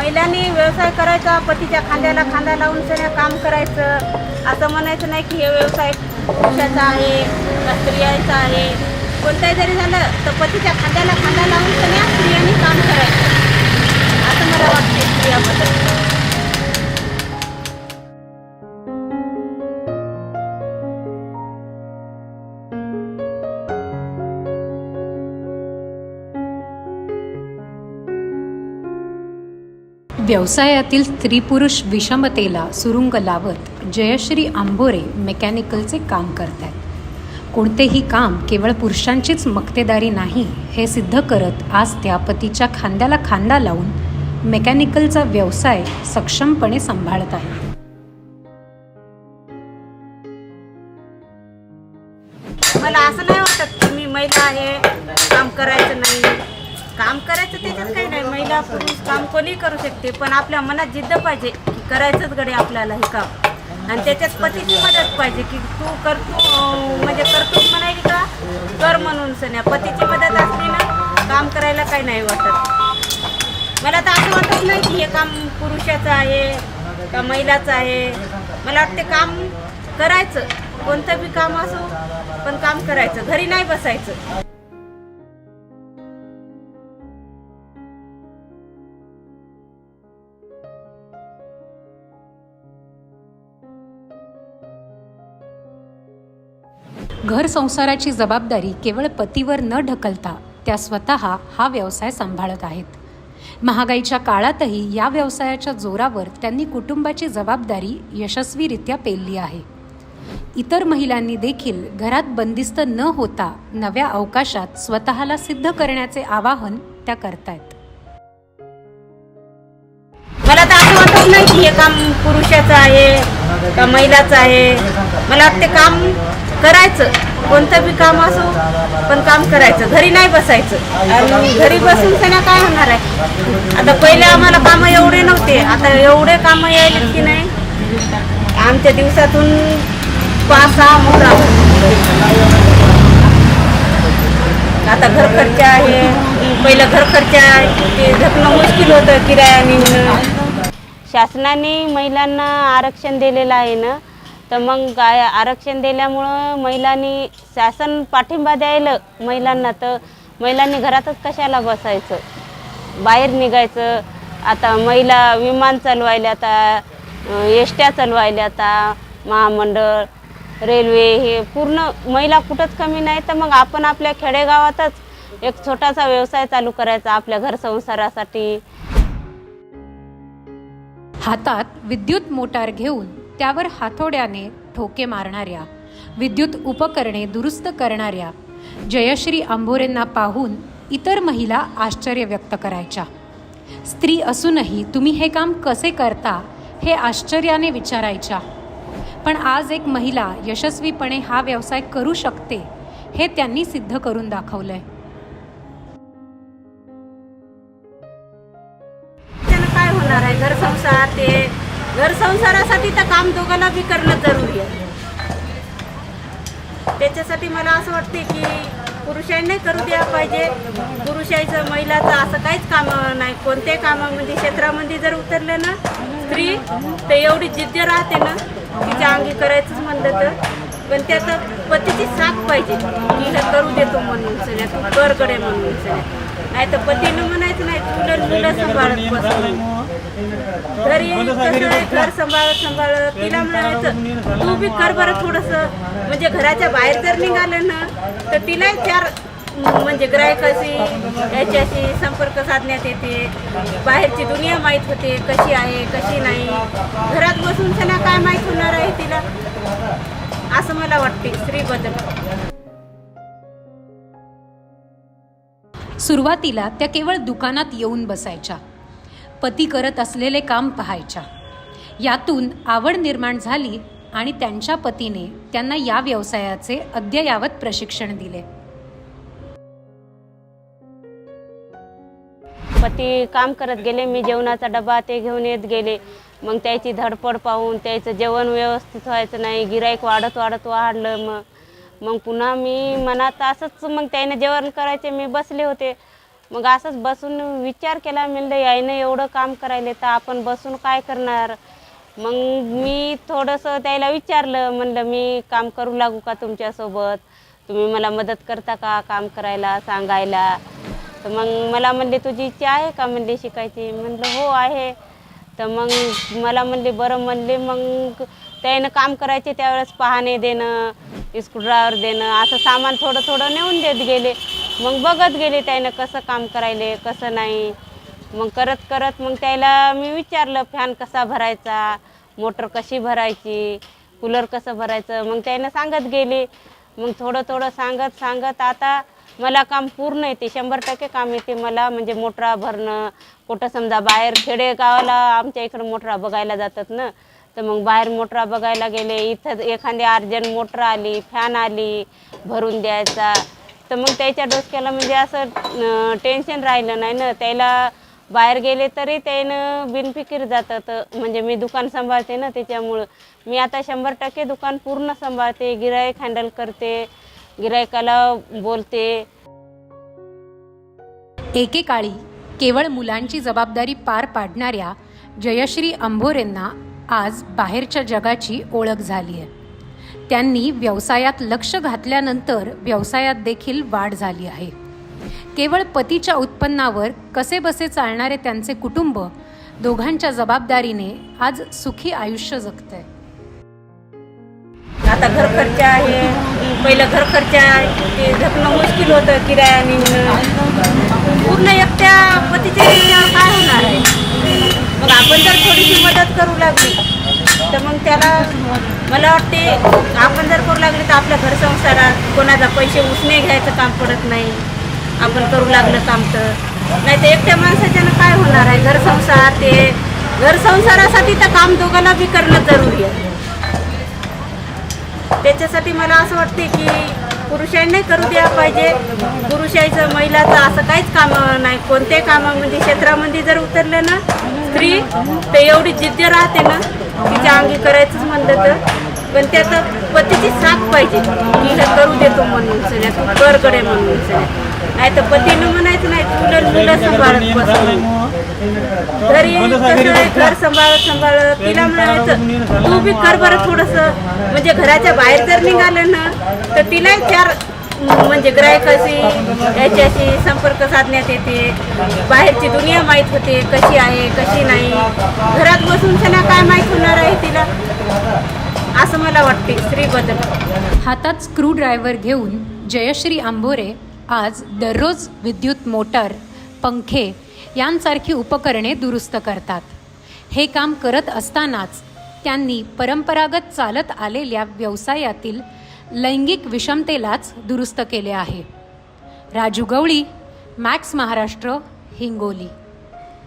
महिलांनी व्यवसाय करायचा पतीच्या खांद्याला खांदा लावून सगळं काम करायचं. असं म्हणायचं नाही की हे व्यवसाय पुरुषाचा आहे का स्त्रियांचा आहे. कोणताही जरी झालं तर पतीच्या खांद्याला खांदा लावून सगळ्या स्त्रियांनी काम करायचं. व्यवसायातील स्त्री पुरुष विषमतेला सुरुंग लावत जयश्री आंबोरे मेकॅनिकलचे काम करत आहेत कोणतेही काम केवळ पुरुषांचीच मक्तेदारी नाही हे सिद्ध करत आज त्या पतीच्या खांद्याला खांदा लावून मेकॅनिकलचा व्यवसाय सक्षमपणे सांभाळत आहेत. मला असं नाही वाटत की मी महिला आहे काम करायचं नाही. काम करायचं त्याच्यात काही नाही. महिला पुरुष काम कोणी करू शकते पण आपल्या मनात जिद्द पाहिजे की करायचंच गडे आपल्याला हे काम. आणि त्याच्यात पतीची मदत पाहिजे की तू करतो म्हणजे करतो म्हणायची का? कर म्हणून सण्या पतीची मदत असली ना काम करायला काही नाही वाटत. मला तर असं वाटत नाही की हे काम पुरुषाचं आहे का महिलाचं आहे. मला वाटते काम करायचं. कोणतं बी काम असो पण काम करायचं. घरी नाही बसायचं. घर संसाराची जबाबदारी केवळ पतीवर न ढकलता त्या स्वतः हा व्यवसाय सांभाळत आहेत. महागाईच्या काळातही या व्यवसायाच्या जोरावर त्यांनी कुटुंबाची जबाबदारी यशस्वीरित्या पेलली आहे. इतर महिलांनी देखील घरात बंदिस्त न होता नव्या अवकाशात स्वतःला सिद्ध करण्याचे आवाहन त्या करतायत. मला तर असं वाटत नाही की हे काम पुरुषाचं आहे का महिलाचं आहे. मला वाटते काम करायचं. कोणतं बी काम असो पण काम करायचं. घरी नाही बसायचं. आणि घरी बसून त्यांना काय होणार आहे? आता पहिले आम्हाला कामं एवढे नव्हते. आता एवढे कामं यायलेत की नाही? आमच्या दिवसातून पाच सहा मोहर आता घर खर्च आहे. पहिलं घर खर्च आहे. ते झटणं मुश्किल होतं किराया निघणं शासनाने महिलांना आरक्षण दिलेलं आहे ना? तर मग काय आरक्षण दिल्यामुळं महिलांनी शासन पाठिंबा द्यायला महिलांना. तर महिलांनी घरातच कशाला बसायचं? बाहेर निघायचं. आता महिला विमान चालवायला आता एसट्या चालवायला आता महामंडळ रेल्वे हे पूर्ण महिला कुठंच कमी नाही तर मग आपण आपल्या खेडेगावातच एक छोटासा व्यवसाय चालू करायचा आपल्या घर संसारासाठी. हातात विद्युत मोटार घेऊन त्यावर हातोड्याने ठोके मारणाऱ्या विद्युत उपकरणे दुरुस्त करणाऱ्या जयश्री आंभोरेंना पाहून इतर महिला आश्चर्य व्यक्त करायच्या. स्त्री असूनही तुम्ही हे काम कसे करता हे आश्चर्याने विचारायच्या. पण आज एक महिला यशस्वीपणे हा व्यवसाय करू शकते हे त्यांनी सिद्ध करून दाखवलंय. त्यानं काय होणार आहे? घर संसार ते घर संसारासाठी तर काम दोघांना बी करणं जरुरी आहे. त्याच्यासाठी मला असं वाटते की पुरुषांनी करू द्या पाहिजे. पुरुषाचं महिलाचं असं काहीच काम नाही. कोणत्याही कामामध्ये क्षेत्रामध्ये जर उतरले ना स्त्री तर एवढी जिद्द राहते ना तिच्या अंगी करायचंच म्हणलं तर. पण त्यात पतीची साथ पाहिजे. की हे करू देतो म्हणून सगळ्या तू कर कडे म्हणून सगळ्या. नाही तर पतीनं म्हणायचं नाही तुला मुलं सांभाळत बसून घरी घर सांभाळत सांभाळत तिला म्हणायचं तू बी कर बरं थोडंसं. म्हणजे घराच्या बाहेर जर निघालं ना तर तिलाही चार म्हणजे ग्राहकाशी याच्याशी संपर्क साधण्यात येते. बाहेरची दुनिया माहीत होते कशी आहे कशी नाही. घरात बसून त्यांना काय माहीत होणार आहे तिला? असं मला वाटते स्त्रीबद्दल. सुरुवातीला त्या केवळ दुकानात येऊन बसायच्या. पती करत असलेले काम पाहायच्या. यातून आवड निर्माण झाली आणि त्यांच्या पतीने त्यांना या व्यवसायाचे अद्ययावत प्रशिक्षण दिले. पती काम करत गेले मी जेवणाचा डबा ते घेऊन येत गेले. मग त्याची धडपड पाहून त्याचं जेवण व्यवस्थित व्हायचं नाही गिराईक वाढत वाढत वाढलं मग. मग पुन्हा मी मनात असंच मग त्याने जेवण करायचे मी बसले होते. मग असंच बसून विचार केला म्हणलं यायनं एवढं काम करायले तर आपण बसून काय करणार? मग मी थोडंसं त्याला विचारलं म्हणलं मी काम करू लागू का तुमच्यासोबत? तुम्ही मला मदत करता का काम करायला सांगायला? तर मग मला म्हणले तुझी इच्छा आहे का म्हणले शिकायची? म्हणलं हो आहे. तर मग मला म्हणले बरं म्हणले मग त्यानं काम करायचे त्यावेळेस पाहणे देणं स्क्रूड्रायव्हर देणं असं सामान थोडं थोडं नेऊन देत गेले. मग बघत गेले त्यानं कसं काम करायले कसं नाही. मग करत करत मग त्याला मी विचारलं फॅन कसा भरायचा? मोटर कशी भरायची? कूलर कसं भरायचं? मग त्यानं सांगत गेले. मग थोडं थोडं सांगत सांगत आता मला काम पूर्ण येते. शंभर टक्के काम येते मला. म्हणजे मोटरा भरणं कुठं समजा बाहेर खेडेगावाला आमच्या इकडं मोटरा बघायला जातात ना तर मग बाहेर मोटरा बघायला गेले. इथं एखादी अर्जंट मोटर आली फॅन आली भरून द्यायचा. तर मग त्याच्या डोसक्याला म्हणजे असं टेन्शन राहिलं नाही ना. त्याला बाहेर गेले तरी त्यानं बिनफिकीर जातात. म्हणजे मी दुकान सांभाळते ना त्याच्यामुळं. मी आता शंभर टक्के दुकान पूर्ण सांभाळते गिरायक हँडल करते गिरायकाला बोलते. एकेकाळी केवळ मुलांची जबाबदारी पार पाडणाऱ्या जयश्री अंभोरेंना आज बाहेरच्या जगाची ओळख झाली आहे त्यांनी व्यवसायात लक्ष घातल्यानंतर व्यवसायात देखील वाढ झाली आहे. केवळ पतीच्या उत्पन्नावर कसे बसे चालणारे त्यांचे कुटुंब दोघांच्या जबाबदारीने आज सुखी आयुष्य जगतंय. आता घर खर्च आहे. पहिलं घर खर्च आहे. ते जगणं मुश्किल होतं किराया निघणं पूर्ण एकट्या पतीच्या काय होणार आहे? मग आपण जर थोडीशी मदत करू लागली. तर मग त्याला मला वाटते आपण जर करू लागले तर आपल्या घर संसारात कोणाचा पैसे उसने घ्यायचं काम पडत नाही. आपण करू लागलं काम तर. नाही तर एकट्या माणसाच्यानं काय होणार आहे? घर संसार ते घर संसारासाठी तर काम दोघांना बी करणं जरुरी आहे. त्याच्यासाठी मला असं वाटते की पुरुषांनी करू द्या पाहिजे. पुरुषाचं महिलाचं असं काहीच काम नाही. कोणत्याही कामामध्ये क्षेत्रामध्ये जर उतरलं ना स्त्री तर एवढी जिद्द राहते ना तिच्या अंगी करायचंच म्हणलं तर. पण त्यात पतीची साथ पाहिजे. तिला करू देतो म्हणून सगळ्या तू कर कडे म्हणून सगळ्या नाही तर पतीनं म्हणायचं नाही तुला मुलं सांभाळत बसवून घरी घर सांभाळत सांभाळत तिला म्हणायचं तू बी कर बरं थोडस. म्हणजे घराच्या बाहेर जर निघालं ना तर तिलाही चार म्हणजे ग्राहकाशी याच्याशी संपर्क साधण्यात येते. बाहेरची दुनिया माहीत होते कशी आहे कशी नाही. घरात बसून त्यांना काय माहीत होणार आहे तिला? असं मला वाटते स्त्रीबद्दल हातात स्क्रू ड्रायव्हर घेऊन जयश्री आंबोरे आज दररोज विद्युत मोटर पंखे यांसारखी उपकरणे दुरुस्त करतात. हे काम करत असतानाच त्यांनी परंपरागत चालत आलेल्या व्यवसायातील लैंगिक विषमतेलाच दुरुस्त केले आहे. राजू गवळी मॅक्स महाराष्ट्र हिंगोली.